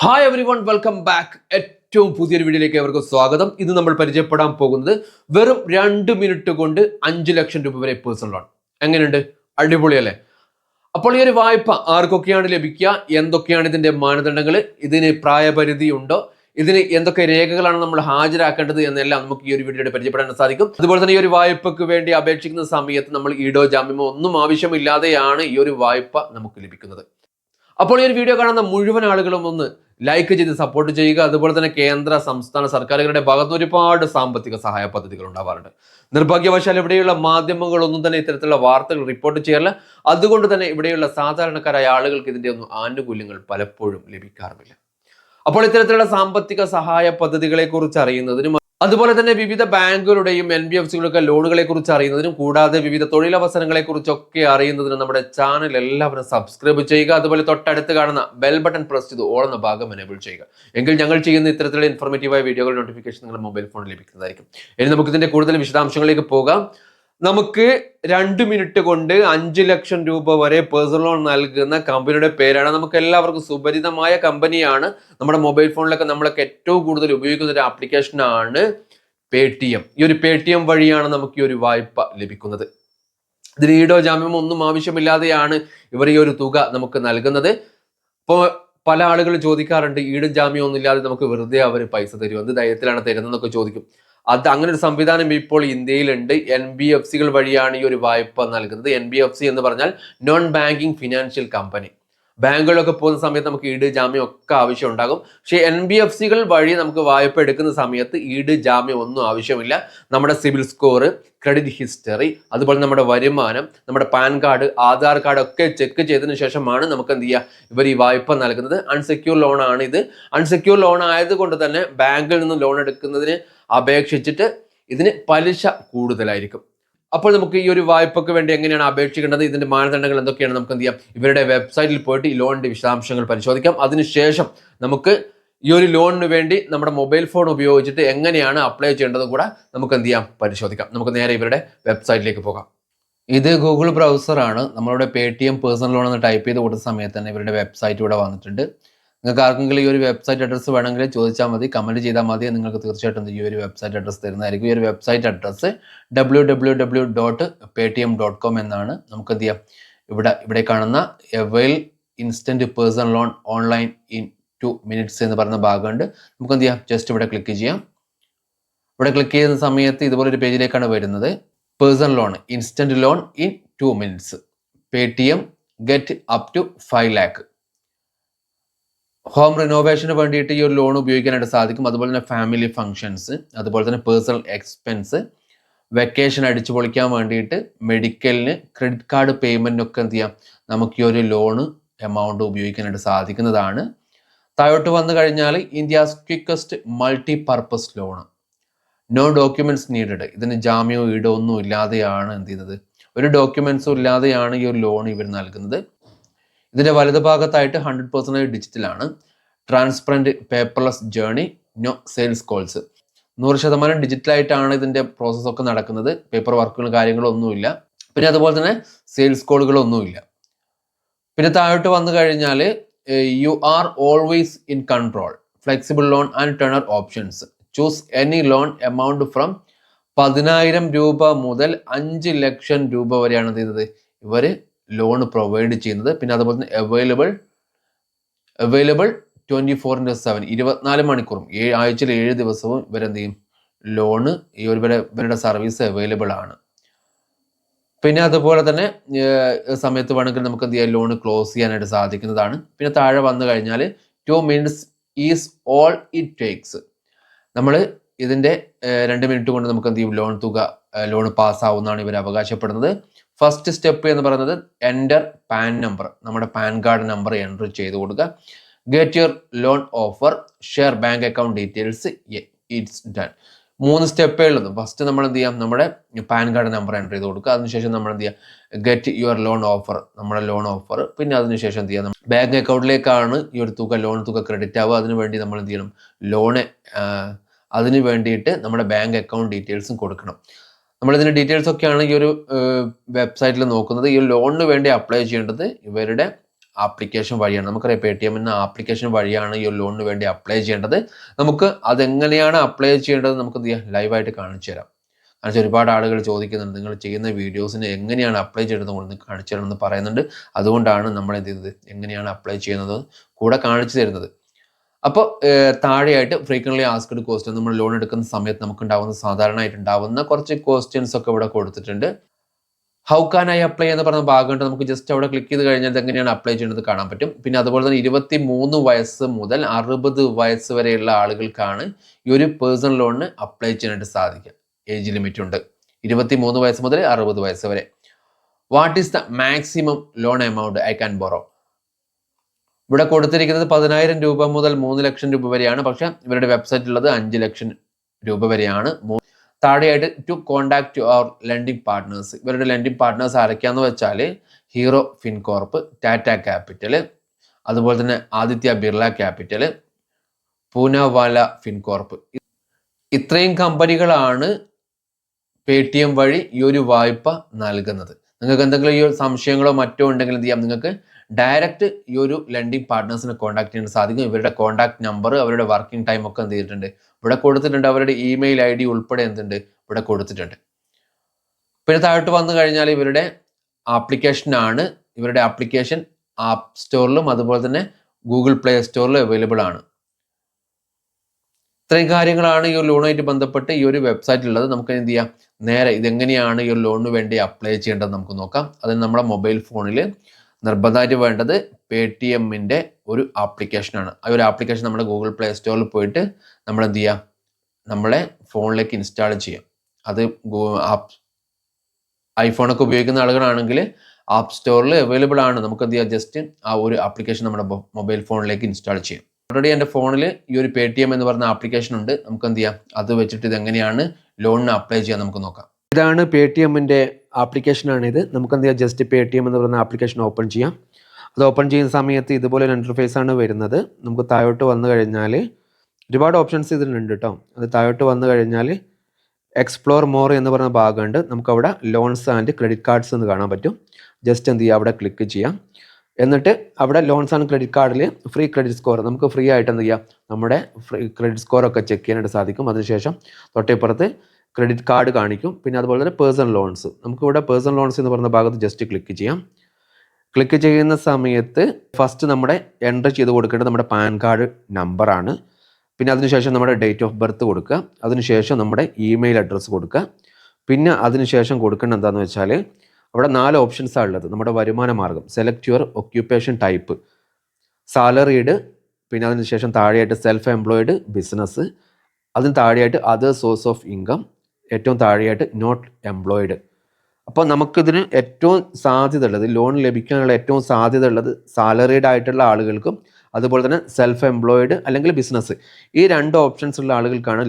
Hi everyone welcome back ഏറ്റവും പുതിയൊരു വീഡിയോയിലേക്ക് അവർക്ക് സ്വാഗതം. ഇത് നമ്മൾ പരിചയപ്പെടാൻ പോകുന്നത് വെറും രണ്ട് മിനിറ്റ് കൊണ്ട് അഞ്ച് ലക്ഷം രൂപ വരെ പേഴ്സണൽ ലോൺ എങ്ങനെയുണ്ട്? അടിപൊളിയല്ലേ? അപ്പോൾ ഈ ഒരു വായ്പ ആർക്കൊക്കെയാണ് ലഭിക്കുക? എന്തൊക്കെയാണ് ഇതിന്റെ മാനദണ്ഡങ്ങൾ ഇതിന് പ്രായപരിധി ഉണ്ടോ? ഇതിന് എന്തൊക്കെ രേഖകളാണ് നമ്മൾ ഹാജരാക്കേണ്ടത് എന്നെല്ലാം നമുക്ക് ഈ ഒരു വീഡിയോയുടെ പരിചയപ്പെടാൻ സാധിക്കും. അതുപോലെ തന്നെ ഈ ഒരു വായ്പക്ക് വേണ്ടി അപേക്ഷിക്കുന്ന സമയത്ത് നമ്മൾ ഈടോ ജാമ്യമോ ഒന്നും ആവശ്യമില്ലാതെയാണ് ഈ ഒരു വായ്പ നമുക്ക് ലഭിക്കുന്നത്. അപ്പോൾ ഈ ഒരു വീഡിയോ കാണുന്ന മുഴുവൻ ആളുകളും ഒന്ന് ലൈക്ക് ചെയ്ത് സപ്പോർട്ട് ചെയ്യുക. അതുപോലെ തന്നെ കേന്ദ്ര സംസ്ഥാന സർക്കാരുകളുടെ ഭാഗത്ത് ഒരുപാട് സാമ്പത്തിക സഹായ പദ്ധതികൾ ഉണ്ടാവാറുണ്ട്. നിർഭാഗ്യവശാൽ ഇവിടെയുള്ള മാധ്യമങ്ങളൊന്നും തന്നെ ഇത്തരത്തിലുള്ള വാർത്തകൾ റിപ്പോർട്ട് ചെയ്യാറില്ല. അതുകൊണ്ട് തന്നെ ഇവിടെയുള്ള സാധാരണക്കാരായ ആളുകൾക്ക് ഇതിന്റെ ഒന്നും ആനുകൂല്യങ്ങൾ പലപ്പോഴും ലഭിക്കാറുമില്ല. അപ്പോൾ ഇത്തരത്തിലുള്ള സാമ്പത്തിക സഹായ പദ്ധതികളെ കുറിച്ച് അറിയുന്നതിനും അതുപോലെ തന്നെ വിവിധ ബാങ്കുകളുടെയും എൻ ബി എഫ് സികളൊക്കെ ലോണുകളെ കുറിച്ച് അറിയുന്നതിനും കൂടാതെ വിവിധ തൊഴിലവസരങ്ങളെ കുറിച്ചൊക്കെ അറിയുന്നതിനും നമ്മുടെ ചാനൽ എല്ലാവരും സബ്സ്ക്രൈബ് ചെയ്യുക. അതുപോലെ തൊട്ടടുത്ത് കാണുന്ന ബെൽ ബട്ടൺ പ്രസ് ചെയ്ത് ഓളുന്ന ഭാഗം എനേബിൾ ചെയ്യുക. എങ്കിൽ ഞങ്ങൾ ചെയ്യുന്ന ഇത്തരത്തിലുള്ള ഇൻഫോർമേറ്റീവായ വീഡിയോകൾ നോട്ടിഫിക്കേഷൻ നിങ്ങളുടെ മൊബൈൽ ഫോണിൽ ലഭിക്കുന്നതായിരിക്കും. ഇനി നമുക്ക് ഇതിന്റെ കൂടുതൽ വിശദാംശങ്ങളിലേക്ക് പോകാം. നമുക്ക് രണ്ട് മിനിറ്റ് കൊണ്ട് അഞ്ച് ലക്ഷം രൂപ വരെ പേഴ്സണൽ ലോൺ നൽകുന്ന കമ്പനിയുടെ പേരാണ്. നമുക്ക് എല്ലാവർക്കും സുപരിതമായ കമ്പനിയാണ് നമ്മുടെ മൊബൈൽ ഫോണിലൊക്കെ നമ്മളൊക്കെ ഏറ്റവും കൂടുതൽ ഉപയോഗിക്കുന്ന ഒരു ആപ്ലിക്കേഷനാണ് പേ ടി എം ഈ ഒരു പേ ടി എം വഴിയാണ് നമുക്ക് ഈ ഒരു വായ്പ ലഭിക്കുന്നത്. ഇതിന് ഈടോ ജാമ്യമോ ഒന്നും ആവശ്യമില്ലാതെയാണ് ഇവർ ഈ ഒരു തുക നമുക്ക് നൽകുന്നത്. ഇപ്പോൾ പല ആളുകൾ ചോദിക്കാറുണ്ട് ഈടും ജാമ്യം ഒന്നും ഇല്ലാതെ നമുക്ക് വെറുതെ അവർ പൈസ തരും എന്ത് ധൈര്യത്തിലാണ് തരുന്നതെന്നൊക്കെ ചോദിക്കും. അത് അങ്ങനെ ഒരു സംവിധാനം ഇപ്പോൾ ഇന്ത്യയിലുണ്ട്. എൻ ബി എഫ് സികൾ വഴിയാണ് ഈ ഒരു വായ്പ നൽകുന്നത്. എൻ ബി എഫ് സി എന്ന് പറഞ്ഞാൽ നോൺ ബാങ്കിങ് ഫിനാൻഷ്യൽ കമ്പനി ബാങ്കുകളിലൊക്കെ പോകുന്ന സമയത്ത് നമുക്ക് ഈട് ജാമ്യം ഒക്കെ ആവശ്യം ഉണ്ടാകും. പക്ഷേ എൻ ബി എഫ് സികൾ വഴി നമുക്ക് വായ്പ എടുക്കുന്ന സമയത്ത് ഈട് ജാമ്യം ഒന്നും ആവശ്യമില്ല. നമ്മുടെ സിവിൽ സ്കോർ ക്രെഡിറ്റ് ഹിസ്റ്ററി അതുപോലെ നമ്മുടെ വരുമാനം നമ്മുടെ പാൻ കാർഡ് ആധാർ കാർഡ് ഒക്കെ ചെക്ക് ചെയ്തതിനു ശേഷമാണ് നമുക്ക് എന്ത് ചെയ്യുക ഇവർ ഈ വായ്പ നൽകുന്നത്. അൺസെക്യൂർ ലോൺ ആണ് ഇത്. അൺസെക്യൂർ ലോൺ ആയതുകൊണ്ട് തന്നെ ബാങ്കിൽ നിന്ന് ലോൺ എടുക്കുന്നതിന് അപേക്ഷിച്ചിട്ട് ഇതിന് പലിശ കൂടുതലായിരിക്കും. അപ്പോൾ നമുക്ക് ഈ ഒരു വായ്പക്ക് വേണ്ടി എങ്ങനെയാണ് അപേക്ഷിക്കേണ്ടത്? ഇതിന്റെ മാനദണ്ഡങ്ങൾ എന്തൊക്കെയാണ്? നമുക്ക് എന്ത് ചെയ്യാം? ഇവരുടെ വെബ്സൈറ്റിൽ പോയിട്ട് ഈ ലോണിന്റെ വിശദാംശങ്ങൾ പരിശോധിക്കാം. അതിനുശേഷം നമുക്ക് ഈ ഒരു ലോണിന് വേണ്ടി നമ്മുടെ മൊബൈൽ ഫോൺ ഉപയോഗിച്ചിട്ട് എങ്ങനെയാണ് അപ്ലൈ ചെയ്യേണ്ടതും കൂടെ നമുക്ക് എന്ത് ചെയ്യാം? പരിശോധിക്കാം. നമുക്ക് നേരെ ഇവരുടെ വെബ്സൈറ്റിലേക്ക് പോകാം. ഇത് ഗൂഗിൾ ബ്രൗസറാണ്. നമ്മളുടെ Paytm personal loan എന്ന് ടൈപ്പ് ചെയ്ത് കൊടുത്ത സമയത്ത് തന്നെ ഇവരുടെ വെബ്സൈറ്റ് ഇവിടെ വന്നിട്ടുണ്ട്. നിങ്ങൾക്ക് ആർക്കെങ്കിലും ഈ ഒരു വെബ്സൈറ്റ് അഡ്രസ്സ് വേണമെങ്കിൽ ചോദിച്ചാൽ മതി കമന്റ് ചെയ്താൽ മതി. നിങ്ങൾക്ക് തീർച്ചയായിട്ടും ഈ ഒരു വെബ്സൈറ്റ് അഡ്രസ്സ് തരുന്നതായിരിക്കും. ഈ ഒരു website address W W W dot Paytm dot com എന്നാണ് നമുക്ക് എന്ത് ചെയ്യാം? ഇവിടെ ഇവിടെ കാണുന്ന avail instant personal loan online in two minutes എന്ന് പറയുന്ന ഭാഗമുണ്ട്. നമുക്ക് എന്ത് ചെയ്യാം? ജസ്റ്റ് ഇവിടെ ക്ലിക്ക് ചെയ്യാം. ഇവിടെ ക്ലിക്ക് ചെയ്യുന്ന സമയത്ത് ഇതുപോലെ ഒരു പേജിലേക്കാണ് വരുന്നത്. Personal loan instant loan in two minutes Paytm get up to five lakh home റിനോവേഷന് വേണ്ടിയിട്ട് ഈ ഒരു ലോൺ ഉപയോഗിക്കാനായിട്ട് സാധിക്കും. അതുപോലെ തന്നെ ഫാമിലി ഫങ്ഷൻസ് അതുപോലെ തന്നെ പേഴ്സണൽ എക്സ്പെൻസ് വെക്കേഷൻ അടിച്ചു പൊളിക്കാൻ വേണ്ടിയിട്ട് മെഡിക്കലിന് ക്രെഡിറ്റ് കാർഡ് പേയ്മെന്റിനൊക്കെ എന്ത് ചെയ്യാം? നമുക്ക് ഈ ഒരു ലോണ് എമൗണ്ട് ഉപയോഗിക്കാനായിട്ട് സാധിക്കുന്നതാണ്. താഴോട്ട് വന്നു കഴിഞ്ഞാൽ India's quickest multi purpose loan no documents needed ഇതിന് ജാമ്യമോ ഈടോ ഒന്നും ഇല്ലാതെയാണ് എന്ത് ചെയ്യുന്നത്? ഒരു ഡോക്യുമെന്റ്സും ഇല്ലാതെയാണ് ഈ ഒരു ലോൺ ഇവർ നൽകുന്നത്. ഇതിന്റെ വലതു ഭാഗത്തായിട്ട് hundred percentage ഡിജിറ്റലാണ് transparent paperless journey no sales calls നൂറ് ശതമാനം ഡിജിറ്റലായിട്ടാണ് ഇതിന്റെ പ്രോസസ്സ് ഒക്കെ നടക്കുന്നത്. പേപ്പർ വർക്കുകളും കാര്യങ്ങളും ഒന്നുമില്ല. പിന്നെ അതുപോലെ തന്നെ സെയിൽസ് കോളുകളൊന്നുമില്ല പിന്നെ താഴോട്ട് വന്നു കഴിഞ്ഞാൽ you are always in control flexible loan and tenure options choose any loan amount from പതിനായിരം രൂപ മുതൽ അഞ്ച് ലക്ഷം രൂപ വരെയാണ് ചെയ്തത്. ഇവർ ലോൺ പ്രൊവൈഡ് ചെയ്യുന്നത്. പിന്നെ അതുപോലെ തന്നെ available available twenty four into seven ഇരുപത്തിനാല് മണിക്കൂറും. ഏഴ് ആഴ്ചയിൽ ഏഴ് ദിവസവും ഇവരെന്ത് ചെയ്യും ലോണ് ഈ ഒരു ഇവരെ ഇവരുടെ സർവീസ് അവൈലബിൾ ആണ്. പിന്നെ അതുപോലെ തന്നെ സമയത്ത് വേണമെങ്കിൽ നമുക്ക് എന്ത് ചെയ്യാം? ലോൺ ക്ലോസ് ചെയ്യാനായിട്ട് സാധിക്കുന്നതാണ്. പിന്നെ താഴെ വന്നു കഴിഞ്ഞാൽ two minutes is all it takes നമ്മൾ ഇതിന്റെ രണ്ട് മിനിറ്റ് കൊണ്ട് നമുക്ക് എന്ത് ചെയ്യും? ലോൺ തുക ലോൺ പാസ്സാവുന്നതാണ് ഇവർ അവകാശപ്പെടുന്നത്. ഫസ്റ്റ് സ്റ്റെപ്പ് എന്ന് പറയുന്നത് എന്റർ പാൻ നമ്പർ നമ്മുടെ പാൻ കാർഡ് നമ്പർ എന്റർ ചെയ്ത് കൊടുക്കുക. Get your loan offer share bank account details it's done മൂന്ന് സ്റ്റെപ്പേ ഉള്ളത്. ഫസ്റ്റ് നമ്മൾ എന്ത് ചെയ്യാം? നമ്മുടെ പാൻ കാർഡ് നമ്പർ എന്റർ ചെയ്ത് കൊടുക്കുക. അതിനുശേഷം നമ്മൾ എന്ത് ചെയ്യുക ഗെറ്റ് യുവർ ലോൺ ഓഫർ നമ്മുടെ ലോൺ ഓഫർ പിന്നെ അതിനുശേഷം എന്ത് ചെയ്യാം ബാങ്ക് അക്കൗണ്ടിലേക്കാണ് ഈ ഒരു തുക ലോൺ തുക ക്രെഡിറ്റ് ആവുക. അതിനു വേണ്ടി നമ്മൾ എന്ത് ചെയ്യണം? ലോണ് അതിന് വേണ്ടിയിട്ട് നമ്മുടെ ബാങ്ക് അക്കൗണ്ട് ഡീറ്റെയിൽസും കൊടുക്കണം. നമ്മൾ ഇതിന്റെ ഡീറ്റെയിൽസ് ഒക്കെയാണ് ഈ ഒരു വെബ്സൈറ്റിൽ നോക്കുന്നത്. ഈ ലോണിന് വേണ്ടി അപ്ലൈ ചെയ്യേണ്ടത് ഇവരുടെ ആപ്ലിക്കേഷൻ വഴിയാണ്. നമുക്കറിയാം പേ ടി എമ്മിന്റെ ആപ്ലിക്കേഷൻ വഴിയാണ് ഈ ഒരു ലോണിന് വേണ്ടി അപ്ലൈ ചെയ്യേണ്ടത്. നമുക്ക് അതെങ്ങനെയാണ് അപ്ലൈ ചെയ്യേണ്ടത് നമുക്ക് ലൈവായിട്ട് കാണിച്ചു തരാം. കാരണം ഒരുപാട് ആളുകൾ ചോദിക്കുന്നുണ്ട് നിങ്ങൾ ചെയ്യുന്ന വീഡിയോസിന് എങ്ങനെയാണ് അപ്ലൈ ചെയ്യേണ്ടത്? കൊണ്ട് കാണിച്ചു തരണം എന്ന് പറയുന്നുണ്ട്. അതുകൊണ്ടാണ് നമ്മൾ എന്ത് ചെയ്യുന്നത്? എങ്ങനെയാണ് അപ്ലൈ ചെയ്യുന്നത്? കൂടെ കാണിച്ചു തരുന്നത്. അപ്പോൾ താഴെയായിട്ട് ഫ്രീക്വൻലി ആസ്ക്ഡ് ക്വസ്റ്റ്യൻ നമ്മൾ ലോൺ എടുക്കുന്ന സമയത്ത് നമുക്ക് ഉണ്ടാവുന്ന സാധാരണയായിട്ട് ഉണ്ടാവുന്ന കുറച്ച് ക്വസ്റ്റ്യൻസ് ഒക്കെ ഇവിടെ കൊടുത്തിട്ടുണ്ട്. ഹൗ കാൻ ഐ അപ്ലൈ എന്ന് പറഞ്ഞ ഭാഗമുണ്ട് നമുക്ക് ജസ്റ്റ് അവിടെ ക്ലിക്ക് ചെയ്ത് കഴിഞ്ഞാൽ എങ്ങനെയാണ് അപ്ലൈ ചെയ്യുന്നത് കാണാൻ പറ്റും. പിന്നെ അതുപോലെ തന്നെ ഇരുപത്തി മൂന്ന് വയസ്സ് മുതൽ അറുപത് വയസ്സ് വരെയുള്ള ആളുകൾക്കാണ് ഈ ഒരു പേഴ്സണൽ ലോണിന് അപ്ലൈ ചെയ്യാനായിട്ട് സാധിക്കുക. ഏജ് ലിമിറ്റ് ഉണ്ട്. ഇരുപത്തി മൂന്ന് വയസ്സ് മുതൽ അറുപത് വയസ്സ് വരെ. What is the maximum loan amount I can borrow ഇവിടെ കൊടുത്തിരിക്കുന്നത് പതിനായിരം രൂപ മുതൽ മൂന്ന് ലക്ഷം രൂപ വരെയാണ്. പക്ഷെ ഇവരുടെ വെബ്സൈറ്റ് ഉള്ളത് അഞ്ച് ലക്ഷം രൂപ വരെയാണ്. താഴെയായിട്ട് to contact our lending partners ഇവരുടെ ലെൻഡിങ് പാർട്ട്നേഴ്സ് ആരൊക്കെയാന്ന് വെച്ചാൽ ഹീറോ ഫിൻകോർപ്പ് ടാറ്റ ക്യാപിറ്റൽ അതുപോലെ തന്നെ ആദിത്യ ബിർള ക്യാപിറ്റൽ പൂനവാല ഫിൻകോർപ്പ് ഇത്രയും കമ്പനികളാണ് പേ ടി എം വഴി ഈ ഒരു വായ്പ നൽകുന്നത്. നിങ്ങൾക്ക് എന്തെങ്കിലും ഈ സംശയങ്ങളോ മറ്റോ ഉണ്ടെങ്കിൽ എന്ത് ചെയ്യാം? നിങ്ങൾക്ക് ഡയറക്റ്റ് ഈ ഒരു ലെൻഡിങ് പാർട്ട്നേഴ്സിനെ കോൺടാക്ട് ചെയ്യാൻ സാധിക്കും. ഇവരുടെ കോൺടാക്ട് നമ്പർ അവരുടെ വർക്കിംഗ് ടൈം ഒക്കെ എന്ത് ചെയ്തിട്ടുണ്ട്? ഇവിടെ കൊടുത്തിട്ടുണ്ട്. അവരുടെ ഇമെയിൽ ഐ ഡി ഉൾപ്പെടെ എന്തുണ്ട്? ഇവിടെ കൊടുത്തിട്ടുണ്ട്. പിന്നെ താഴോട്ട് വന്നു കഴിഞ്ഞാൽ ഇവരുടെ ആപ്ലിക്കേഷനാണ് ഇവരുടെ ആപ്ലിക്കേഷൻ ആപ്പ് സ്റ്റോറിലും അതുപോലെ തന്നെ ഗൂഗിൾ പ്ലേ സ്റ്റോറിലും അവൈലബിൾ ആണ്. ഇത്രയും കാര്യങ്ങളാണ് ഈ ഒരു ലോണുമായിട്ട് ബന്ധപ്പെട്ട് ഈ ഒരു വെബ്സൈറ്റിലുള്ളത് നമുക്ക് എന്ത് ചെയ്യാം? നേരെ ഇതെങ്ങനെയാണ് ഈ ഒരു ലോണിന് വേണ്ടി അപ്ലൈ ചെയ്യേണ്ടത് നമുക്ക് നോക്കാം. അതിന് നമ്മുടെ മൊബൈൽ ഫോണിൽ നിർബന്ധമായിട്ട് വേണ്ടത് പേ ടി എമ്മിന്റെ ഒരു ആപ്ലിക്കേഷനാണ് ആ ഒരു ആപ്ലിക്കേഷൻ നമ്മുടെ ഗൂഗിൾ പ്ലേ സ്റ്റോറിൽ പോയിട്ട് നമ്മൾ എന്ത് ചെയ്യുക നമ്മളെ ഫോണിലേക്ക് ഇൻസ്റ്റാൾ ചെയ്യാം. അത് ആപ്പ് ഐഫോണൊക്കെ ഉപയോഗിക്കുന്ന ആളുകളാണെങ്കിൽ ആപ്പ് സ്റ്റോറിൽ അവൈലബിൾ ആണ്. നമുക്ക് എന്ത് ചെയ്യാം? ജസ്റ്റ് ആ ഒരു ആപ്ലിക്കേഷൻ നമ്മുടെ മൊബൈൽ ഫോണിലേക്ക് ഇൻസ്റ്റാൾ ചെയ്യാം. ഓൾറെഡി എന്റെ ഫോണിൽ ഈ ഒരു പേ ടി എം എന്ന് പറഞ്ഞ ആപ്ലിക്കേഷൻ ഉണ്ട്. നമുക്ക് എന്ത് ചെയ്യാം? അത് വെച്ചിട്ട് ഇത് എങ്ങനെയാണ് ലോണിന് അപ്ലൈ ചെയ്യാൻ നമുക്ക് നോക്കാം. ഇതാണ് പേ ടി എമ്മിന്റെ ആപ്ലിക്കേഷനാണ് ഇത് നമുക്ക് എന്ത് ചെയ്യാം? ജസ്റ്റ് പേ ടി എം എന്ന് പറയുന്ന ആപ്ലിക്കേഷൻ ഓപ്പൺ ചെയ്യാം. അത് ഓപ്പൺ ചെയ്യുന്ന സമയത്ത് ഇതുപോലെ ഒരു ഇന്റർഫേസ് ആണ് വരുന്നത്. നമുക്ക് താഴോട്ട് വന്നു കഴിഞ്ഞാൽ ഒരുപാട് ഓപ്ഷൻസ് ഇതിലുണ്ട് കേട്ടോ അത് താഴോട്ട് വന്നു കഴിഞ്ഞാൽ എക്സ്പ്ലോർ മോർ എന്ന് പറയുന്ന ഭാഗമുണ്ട്. നമുക്കവിടെ ലോൺസ് ആൻഡ് ക്രെഡിറ്റ് കാർഡ്സ് എന്ന് കാണാൻ പറ്റും. ജസ്റ്റ് എന്ത് ചെയ്യുക അവിടെ ക്ലിക്ക് ചെയ്യാം. എന്നിട്ട് അവിടെ ലോൺസ് ആൻഡ് ക്രെഡിറ്റ് കാർഡിൽ ഫ്രീ ക്രെഡിറ്റ് സ്കോർ നമുക്ക് ഫ്രീ ആയിട്ട് എന്ത് ചെയ്യാം? നമ്മുടെ ഫ്രീ ക്രെഡിറ്റ് സ്കോറൊക്കെ ചെക്ക് ചെയ്യാനായിട്ട് സാധിക്കും. അതിനുശേഷം തൊട്ടേപ്പുറത്ത് ക്രെഡിറ്റ് കാർഡ് കാണിക്കും. പിന്നെ അതുപോലെ തന്നെ പേഴ്സണൽ ലോൺസ്. നമുക്കിവിടെ പേഴ്സണൽ ലോൺസ് എന്ന് പറയുന്ന ഭാഗത്ത് ജസ്റ്റ് ക്ലിക്ക് ചെയ്യാം. ക്ലിക്ക് ചെയ്യുന്ന സമയത്ത് ഫസ്റ്റ് നമ്മുടെ എന്റർ ചെയ്ത് കൊടുക്കേണ്ടത് നമ്മുടെ പാൻ കാർഡ് നമ്പറാണ് പിന്നെ അതിനുശേഷം നമ്മുടെ ഡേറ്റ് ഓഫ് ബർത്ത് കൊടുക്കുക. അതിനുശേഷം നമ്മുടെ ഇമെയിൽ അഡ്രസ്സ് കൊടുക്കുക. പിന്നെ അതിനുശേഷം കൊടുക്കേണ്ട എന്താണെന്ന് വെച്ചാൽ അവിടെ നാല് ഓപ്ഷൻസാണ് ഉള്ളത്. നമ്മുടെ വരുമാന മാർഗം select your occupation type salaried പിന്നെ അതിനുശേഷം താഴെയായിട്ട് സെൽഫ് എംപ്ലോയിഡ് ബിസിനസ് അതിന് താഴെയായിട്ട് അതർ സോഴ്സ് ഓഫ് ഇൻകം ഏറ്റവും താഴെയായിട്ട് നോട്ട് എംപ്ലോയിഡ് അപ്പോൾ നമുക്കിതിന് ഏറ്റവും സാധ്യത ഉള്ളത് ലോൺ ലഭിക്കാനുള്ള ഏറ്റവും സാധ്യത ഉള്ളത് സാലറീഡ് ആയിട്ടുള്ള ആളുകൾക്കും അതുപോലെ തന്നെ സെൽഫ് എംപ്ലോയിഡ് അല്ലെങ്കിൽ ബിസിനസ് ഈ രണ്ട് ഓപ്ഷൻസ് ഉള്ള ആളുകൾക്കാണ്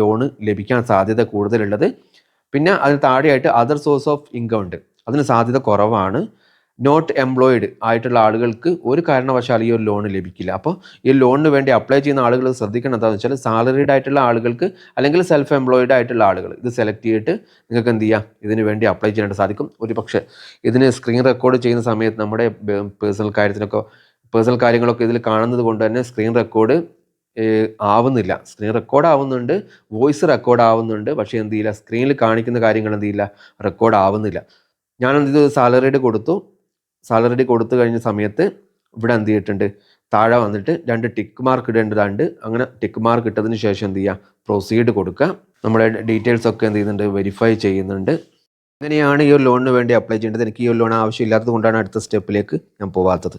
ലോണ് ലഭിക്കാൻ സാധ്യത കൂടുതലുള്ളത്. പിന്നെ അതിന് താഴെയായിട്ട് അതർ സോഴ്സ് ഓഫ് ഇൻകം ഉണ്ട്. അതിന് സാധ്യത കുറവാണ്. നോട്ട് എംപ്ലോയിഡ് ആയിട്ടുള്ള ആളുകൾക്ക് ഒരു കാരണവശാൽ ഈ ഒരു ലോൺ ലഭിക്കില്ല. അപ്പോൾ ഈ ലോണിന് വേണ്ടി അപ്ലൈ ചെയ്യുന്ന ആളുകൾ ശ്രദ്ധിക്കണം എന്താണെന്ന് വെച്ചാൽ സാലറീഡ് ആയിട്ടുള്ള ആളുകൾക്ക് അല്ലെങ്കിൽ സെൽഫ് എംപ്ലോയിഡ് ആയിട്ടുള്ള ആളുകൾ. ഇത് സെലക്ട് ചെയ്തിട്ട് നിങ്ങൾക്ക് എന്ത് ചെയ്യാം? ഇതിന് വേണ്ടി അപ്ലൈ ചെയ്യാനായിട്ട് സാധിക്കും. ഒരു പക്ഷേ ഇതിന് സ്ക്രീൻ റെക്കോർഡ് ചെയ്യുന്ന സമയത്ത് നമ്മുടെ പേഴ്സണൽ കാര്യത്തിനൊക്കെ പേഴ്സണൽ കാര്യങ്ങളൊക്കെ ഇതിൽ കാണുന്നത് കൊണ്ട് തന്നെ സ്ക്രീൻ റെക്കോർഡ് ആവുന്നില്ല. സ്ക്രീൻ റെക്കോർഡ് ആവുന്നുണ്ട് വോയിസ് റെക്കോർഡ് ആവുന്നുണ്ട്. പക്ഷേ എന്ത് ചെയ്യില്ല? സ്ക്രീനിൽ കാണിക്കുന്ന കാര്യങ്ങൾ എന്ത് ചെയ്യില്ല? റെക്കോർഡ് ആവുന്നില്ല. ചെയ്തു? സാലറിഡ് കൊടുത്തു. സാലറിഡ് കൊടുത്തു കഴിഞ്ഞ സമയത്ത് ഇവിടെ എന്ത് ചെയ്തിട്ടുണ്ട്? താഴെ വന്നിട്ട് രണ്ട് ടിക്ക് മാർക്ക് ഇടേണ്ടതുണ്ട് അങ്ങനെ ടിക്ക് മാർക്ക് ഇട്ടതിന് ശേഷം എന്ത് ചെയ്യുക പ്രൊസീഡ് കൊടുക്കുക. നമ്മുടെ ഡീറ്റെയിൽസ് ഒക്കെ എന്ത് ചെയ്യുന്നുണ്ട്? വെരിഫൈ ചെയ്യുന്നുണ്ട്. അങ്ങനെയാണ് ഈ ഒരു ലോണിന് വേണ്ടി അപ്ലൈ ചെയ്യേണ്ടത്. എനിക്ക് ഈ ഒരു ലോൺ ആവശ്യമില്ലാത്തത് കൊണ്ടാണ് അടുത്ത സ്റ്റെപ്പിലേക്ക് ഞാൻ പോവാത്തത്.